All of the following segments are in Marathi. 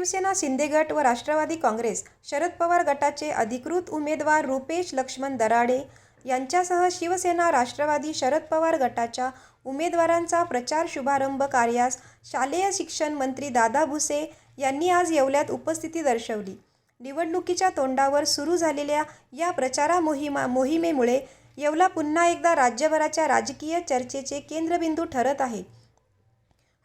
शिवसेना शिंदे गट व राष्ट्रवादी काँग्रेस शरद पवार गटाचे अधिकृत उमेदवार रुपेश लक्ष्मण दराडे यांच्यासह शिवसेना राष्ट्रवादी शरद पवार गटाच्या उमेदवारांचा प्रचार शुभारंभ कार्यास शालेय शिक्षण मंत्री दादा भुसे यांनी आज येवल्यात उपस्थिती दर्शवली. निवडणुकीच्या तोंडावर सुरू झालेल्या या प्रचारा मोहिमा मोहिमेमुळे येवला पुन्हा एकदा राज्यभराच्या राजकीय चर्चेचे केंद्रबिंदू ठरत आहे.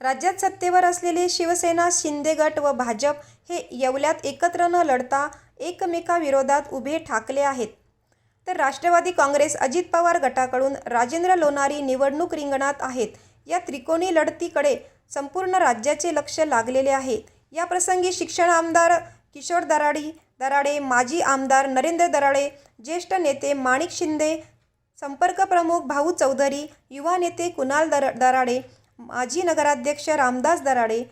राज्यात सत्तेवर असलेले शिवसेना शिंदे गट व भाजप हे येवल्यात एकत्र न लढता एकमेकाविरोधात उभे ठाकले आहेत. तर राष्ट्रवादी काँग्रेस अजित पवार गटाकडून राजेंद्र लोणारी निवडणूक रिंगणात आहेत. या त्रिकोणी लढतीकडे संपूर्ण राज्याचे लक्ष लागलेले आहे. या प्रसंगी शिक्षण आमदार किशोर दराडी दराडे माजी आमदार नरेंद्र दराडे ज्येष्ठ नेते माणिक शिंदे संपर्क प्रमुख भाऊ चौधरी युवा नेते कुणाल दर दराडे माजी नगराध्यक्ष रामदास दराडे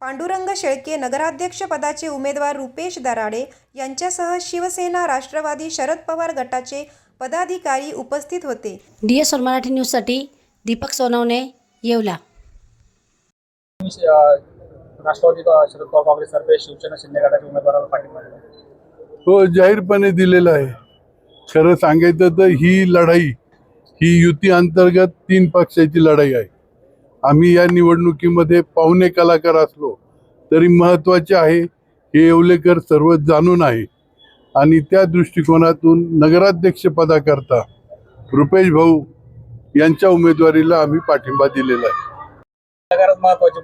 पांडुरंग शेळके नगराध्यक्षपदाचे उमेदवार रुपेश दराडे यांच्यासह शिवसेना राष्ट्रवादी शरद पवार गटाचे पदाधिकारी उपस्थित होते. डी एस मराठी न्यूजसाठी दीपक सोनवणे येवला. राष्ट्रवादी का- शरद पवार काँग्रेसतर्फे शिवसेना शिंदे गटाच्या उमेदवाराला पाठिंबा तो जाहीरपणे दिलेला आहे. खरं सांगायचं तर ही लढाई ही युती अंतर्गत तीन पक्षाची लढाई आहे. आम्ही या निवडणुकीमध्ये पाहुणे कलाकार असलो तरी महत्त्वाचे आहे हे येवलेकर सर्व जाणून आहे. आणि त्या दृष्टिकोनातून नगराध्यक्षपदाकरता रुपेश भाऊ यांच्या उमेदवारीला आम्ही पाठिंबा दिलेला आहे. महत्वाची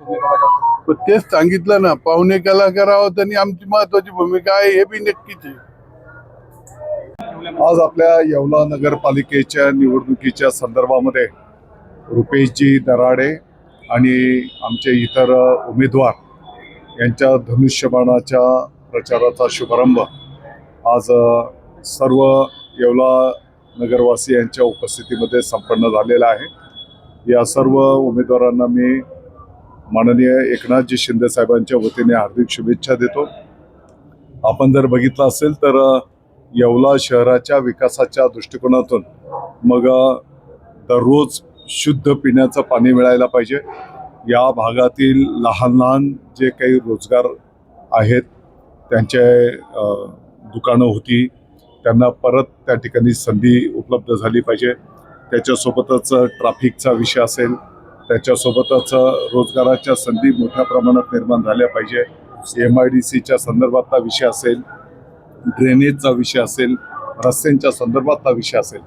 तेच सांगितलं ना पाहुणे कलाकार आहोत आणि आमची महत्त्वाची भूमिका आहे हे बी नक्कीच आहे. आज आपल्या येवला नगरपालिकेच्या निवडणुकीच्या संदर्भामध्ये रुपेशजी दराडे आणि आमचे इतर उमेदवार यांच्या धनुष्यबाणाच्या प्रचाराचा शुभारंभ आज सर्व येवला नगरवासी यांच्या उपस्थितीमध्ये संपन्न झालेला आहे. या सर्व उमेदवारांना मी माननीय एकनाथजी शिंदे साहेबांच्या वतीने हार्दिक शुभेच्छा देतो. आपण जर बघितलं असेल तर येवला शहराच्या विकासाच्या दृष्टिकोनातून मग दररोज शुद्ध पिण्याचं पाणी मिळायला पाहिजे. या भागातील लहान लहान जे काही रोजगार आहेत त्यांचे दुकानं होती त्यांना परत त्या ठिकाणी संधी उपलब्ध झाली पाहिजे. त्याच्यासोबतच ट्रॅफिकचा विषय असेल त्याच्यासोबतच रोजगाराच्या संधी मोठ्या प्रमाणात निर्माण झाल्या पाहिजे. एम आय डी सीच्या संदर्भातला विषय असेल ड्रेनेजचा विषय असेल रस्त्यांच्या संदर्भातला विषय असेल.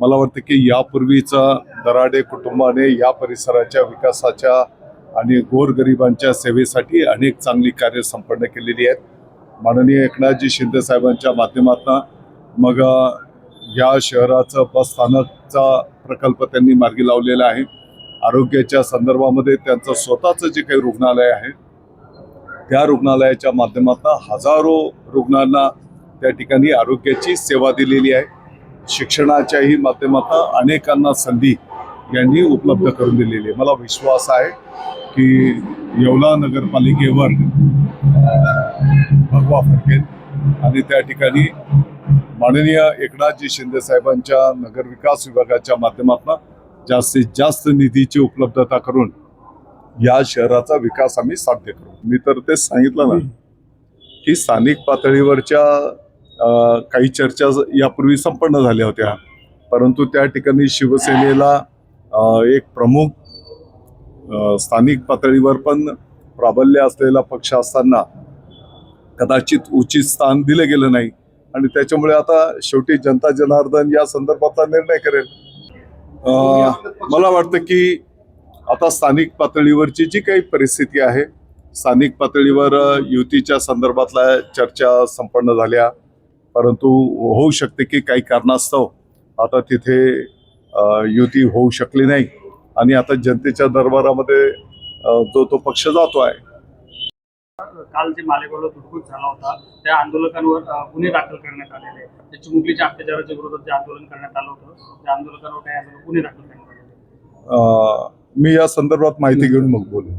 मला वाटतं की यापूर्वीचा दराडे कुटुंबाने या परिसराच्या विकासाच्या आणि गोरगरिबांच्या सेवेसाठी अनेक चांगली कार्य संपन्न केलेली आहेत. माननीय एकनाथजी शिंदे साहेबांच्या माध्यमातून मग या शहराचं बस स्थानकचा प्रकल्प त्यांनी मार्गी लावलेला आहे. आरोग्याच्या संदर्भामध्ये त्यांचं स्वतःचं जे काही रुग्णालय आहे त्या रुग्णालयाच्या माध्यमातून हजारो रुग्णांना त्या ठिकाणी आरोग्याची सेवा दिलेली आहे. शिक्षणाच्याही माध्यमातून अनेकांना संधी यांनी उपलब्ध करून दिलेली आहे. मला विश्वास आहे की येवला नगरपालिकेवर भगवा फडकेल आणि त्या ठिकाणी माननीय एकनाथजी शिंदे साहेबांच्या नगर विकास विभागाच्या माध्यमातून जास्तीत जास्त निधीची उपलब्धता करून या शहराचा विकास आम्ही साध्य करू. मी तर तेच सांगितलं ना की स्थानिक पातळीवरच्या काही चर्चा यापूर्वी संपन्न झाल्या होत्या. परंतु त्या ठिकाणी शिवसेनेला एक प्रमुख स्थानिक पातळीवर पण प्राबल्य असलेला पक्ष असताना कदाचित उचित स्थान दिलं गेलं नाही. आणि त्याच्यामुळे आता शेवटी जनता जनार्दन या संदर्भातला निर्णय करेल. मला वाटतं की आता स्थानिक पातळीवरची जी काही परिस्थिती आहे स्थानिक पातळीवर युतीच्या संदर्भातल्या चर्चा संपन्न झाल्या. परंतु होऊ शकते की काही कारणास्तव आता तिथे युती होऊ शकली नाही. आणि आता जनतेच्या दरबारामध्ये जो तो पक्ष जातो आहे. काल जे मालेगावला दुर्घट झाला होता त्या आंदोलकांवर गुन्हे दाखल करण्यात आलेले त्या चिमुकलीच्या अत्याचाराच्या विरोधात जे आंदोलन करण्यात आलं होतं त्या आंदोलकांवर काही आंदोलन गुन्हे दाखल करण्यात आलेले अ, मी या संदर्भात माहिती घेऊन मग बोलू